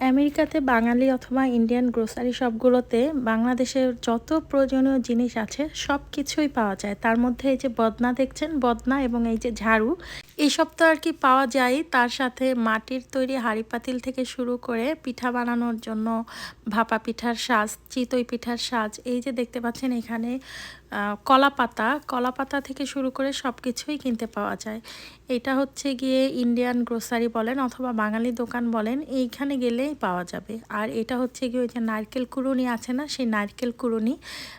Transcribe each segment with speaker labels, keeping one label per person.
Speaker 1: আমেরিকাতে বাঙালি অথবা Indian grocery শপগুলোতে বাংলাদেশের যত প্রয়োজনীয় জিনিস আছে সব কিছুই পাওয়া যায়। তার মধ্যে এই যে বদনা দেখছেন? বদনা এবং এই যে ঝাড়ু এইসব তো আর কি পাওয়া যায়। তার সাথে মাটির তৈরি হাঁড়ি পাতিল থেকে শুরু করে পিঠা বানানোর জন্য ভাপা পিঠার সাজ, চিতই পিঠার সাজ, এই যে দেখতে পাচ্ছেন এখানে কলা পাতা। কলা পাতা থেকে শুরু করে সব কিছুই কিনতে পাওয়া যায়। এটা হচ্ছে গিয়ে ইন্ডিয়ান গ্রোসারি বলেন অথবা বাঙালি দোকান বলেন, এইখানে গেলেই পাওয়া যাবে। আর এটা হচ্ছে গিয়ে ওই যে নারকেল কুড়ুনি আছে না, সেই নারকেল কুড়ুনি।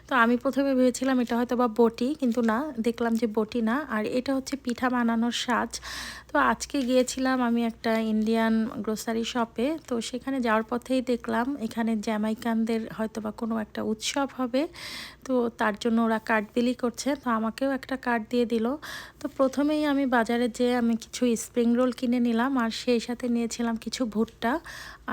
Speaker 1: তো আমি প্রথমে ভেবেছিলাম এটা হয়তো বা বটি, কিন্তু না, দেখলাম যে বটি না। আর এটা হচ্ছে পিঠা বানানোর সাজ তো আজকে গিয়েছিলাম আমি একটা ইন্ডিয়ান গ্রোসারি শপে তো সেখানে যাওয়ার পথেই দেখলাম এখানে জ্যামাইকানদের হয়তো বা কোনো একটা উৎসব হবে। তো তার জন্য ওরা কার্ড বিলি করছে। তো আমাকেও একটা কার্ড দিয়ে দিল। তো প্রথমেই আমি বাজারে যেয়ে আমি কিছু স্প্রিং রোল কিনে নিলাম আর সেই সাথে নিয়েছিলাম কিছু ভুট্টা।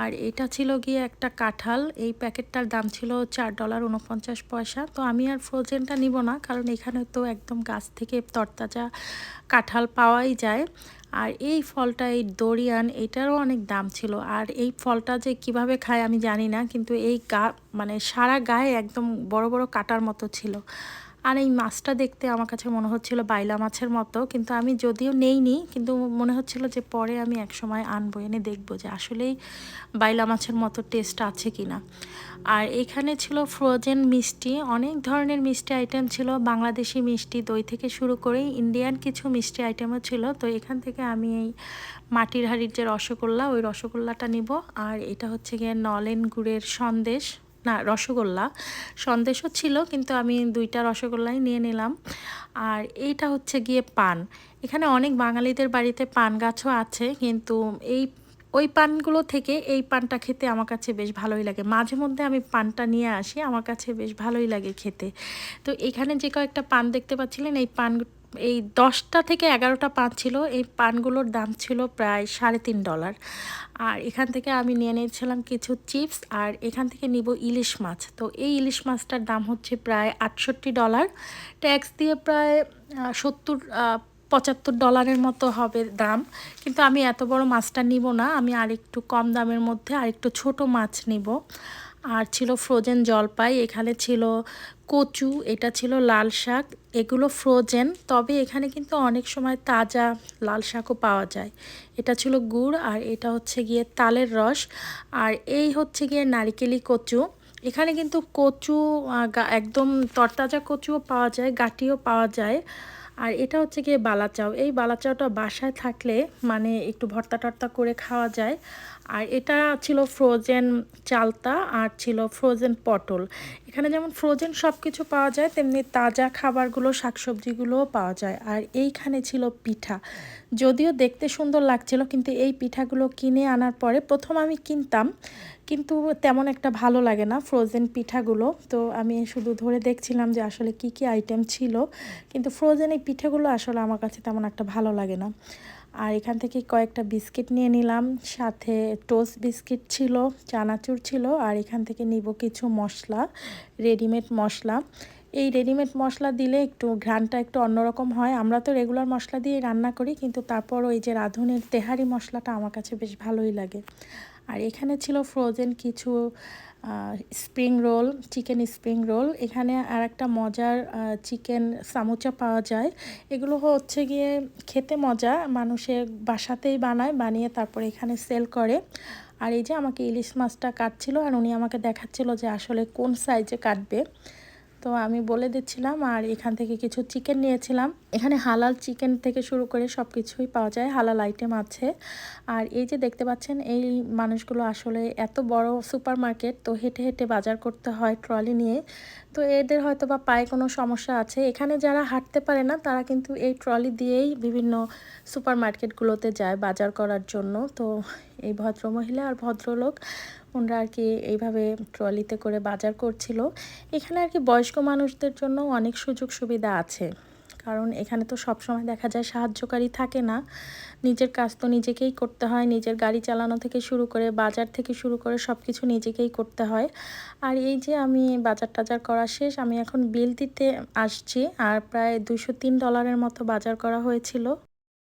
Speaker 1: আর এটা ছিল গিয়ে একটা কাঁঠাল। এই প্যাকেটটার দাম ছিল চার ডলার উনপঞ্চাশ পয়সা। তো আমি আর ফ্রোজেনটা নিব না, কারণ এখানে তো একদম গাছ থেকে তরতাজা কাঁঠাল পাওয়াই যায়। আর এই ফলটা, এই দরিয়ান, এটারও অনেক দাম ছিল। আর এই ফলটা যে কীভাবে খায় আমি জানি না, কিন্তু এই গা মানে সারা গায়ে একদম বড় বড় কাটার মতো ছিল। আর এই মাছটা দেখতে আমার কাছে মনে হচ্ছিল বাইলা মাছের মতো, কিন্তু আমি যদিও নেইনি, কিন্তু মনে হচ্ছিল যে পরে আমি এক সময় আনব, এনে দেখব যে আসলেই বাইলা মাছের মতো টেস্ট আছে কি না আর এখানে ছিল ফ্রোজেন মিষ্টি, অনেক ধরনের মিষ্টি আইটেম ছিল, বাংলাদেশি মিষ্টি, দই থেকে শুরু করে ইন্ডিয়ান কিছু মিষ্টি আইটেমও ছিল, তো এখান থেকে আমি এই মাটির হাড়ির যে রসগোল্লা, ওই রসগোল্লাটা নিব। আর এটা হচ্ছে গিয়ে নলেন গুড়ের সন্দেশ। না, রসগোল্লা। সন্দেশও ছিল, কিন্তু আমি দুইটা রসগোল্লাই নিয়ে নিলাম। আর এইটা হচ্ছে গিয়ে পান। এখানে অনেক বাঙালিদের বাড়িতে পান গাছও আছে, কিন্তু এই, ওই পানগুলো থেকে এই পানটা খেতে আমার কাছে বেশ ভালোই লাগে। মাঝে মধ্যে আমি পানটা নিয়ে আসি, আমার কাছে বেশ ভালোই লাগে খেতে। তো এখানে যে কয়েকটা পান দেখতে পাচ্ছিলেন, এই পান এই দশটা থেকে এগারোটা পান ছিল। এই পানগুলোর দাম ছিল প্রায় সাড়ে তিন ডলার। আর এখান থেকে আমি নিয়ে নিয়েছিলাম কিছু চিপস আর এখান থেকে নিব ইলিশ মাছ। তো এই ইলিশ মাছটার দাম হচ্ছে প্রায় আটষট্টি ডলার। ট্যাক্স দিয়ে প্রায় সত্তর পঁচাত্তর ডলারের মতো হবে দাম। কিন্তু আমি এত বড় মাছটা নিব না। আমি আরেকটু কম দামের মধ্যে আরেকটু ছোট মাছ নিব। আর ছিল ফ্রোজেন জলপাই, এখানে ছিল কচু, এটা ছিল লাল শাক, এগুলো ফ্রোজেন তবে এখানে কিন্তু অনেক সময় তাজা লাল শাকও পাওয়া যায়। এটা ছিল গুড় আর এটা হচ্ছে গিয়ে তালের রস, আর এই হচ্ছে গিয়ে নারিকেলি কচু। এখানে কিন্তু কচু একদম তরতাজা কচুও পাওয়া যায় গাটিও পাওয়া যায়। আর এটা হচ্ছে গিয়ে বালাচাও। এই বালাচাওটা বাসায় থাকলে মানে একটু ভর্তা টর্তা করে খাওয়া যায়। আর এটা ছিল ফ্রোজেন চালতা আর ছিল ফ্রোজেন পটল। এখানে যেমন ফ্রোজেন সব কিছু পাওয়া যায়, তেমনি তাজা খাবারগুলো, শাকসবজিগুলোও পাওয়া যায়। আর এইখানে ছিল পিঠা। যদিও দেখতে সুন্দর লাগছিল, কিন্তু এই পিঠাগুলো কিনে আনার পরে প্রথম আমি কিনতাম, কিন্তু তেমন একটা ভালো লাগে না ফ্রোজেন পিঠাগুলো। তো আমি শুধু ধরে দেখছিলাম যে আসলে কি কি আইটেম ছিল, কিন্তু ফ্রোজেন এই পিঠাগুলো আসলে আমার কাছে তেমন একটা ভালো লাগে না। আর এখান থেকে কয়েকটা বিস্কিট নিয়ে নিলাম। সাথে টোস্ট বিস্কিট ছিল, চানাচুর ছিল, আর এখান থেকে নিব কিছু মশলা, রেডিমেড মশলা। এই রেডিমেড মশলা দিলে একটু ঘ্রানটা একটু অন্যরকম হয়। আমরা তো রেগুলার মশলা দিয়ে রান্না করি, কিন্তু তারপর ওই যে রাঁধুনের তেহারি মশলাটা আমার কাছে বেশ ভালোই লাগে। আর এখানে ছিল ফ্রোজেন কিছু spring roll chicken spring roll এখানে আর একটা মজার চিকেন সামোচা পাওয়া যায়। এগুলো হচ্ছে গিয়ে খেতে মজা মানুষের বাসাতেই বানায়, বানিয়ে তারপরে এখানে সেল করে। আর এই যে আমাকে ইলিশ মাছটা কাটছিল আর উনি আমাকে দেখাচ্ছিল যে আসলে কোন সাইজে কাটবে। তো আমি বলে দিচ্ছিলাম, আর এখান থেকে কিছু চিকেন নিয়েছিলাম। এখানে হালাল চিকেন থেকে শুরু করে সব কিছুই পাওয়া যায়, হালাল আইটেম আছে। আর এই যে দেখতে পাচ্ছেন, এই মানুষগুলো আসলে এত বড় সুপার মার্কেট তো হেঁটে হেঁটে বাজার করতে হয় ট্রলি নিয়ে। তো এদের হয়তো বা পায়ে কোনো সমস্যা আছে। এখানে যারা হাঁটতে পারে না, তারা কিন্তু এই ট্রলি দিয়েই বিভিন্ন সুপার মার্কেটগুলোতে যায় বাজার করার জন্য। তো এই ভদ্রমহিলা আর ভদ্রলোক, ওনারা আর কি এইভাবে ট্রলিতে করে বাজার করছিল। এখানে আর কি বয়স্ক মানুষদের জন্য অনেক সুযোগ সুবিধা আছে। কারণ এখানে তো সব সময় দেখা যায় সাহায্যকারী থাকে না। নিজের কাজ তো নিজেকেই করতে হয়, নিজের গাড়ি চালানো থেকে শুরু করে বাজার থেকে শুরু করে সব কিছু নিজেকেই করতে হয়। আর এই যে আমি বাজার টাজার করা শেষ, আমি এখন বিল দিতে আসছি আর প্রায় দুশো তিন ডলারের মতো বাজার করা হয়েছিল।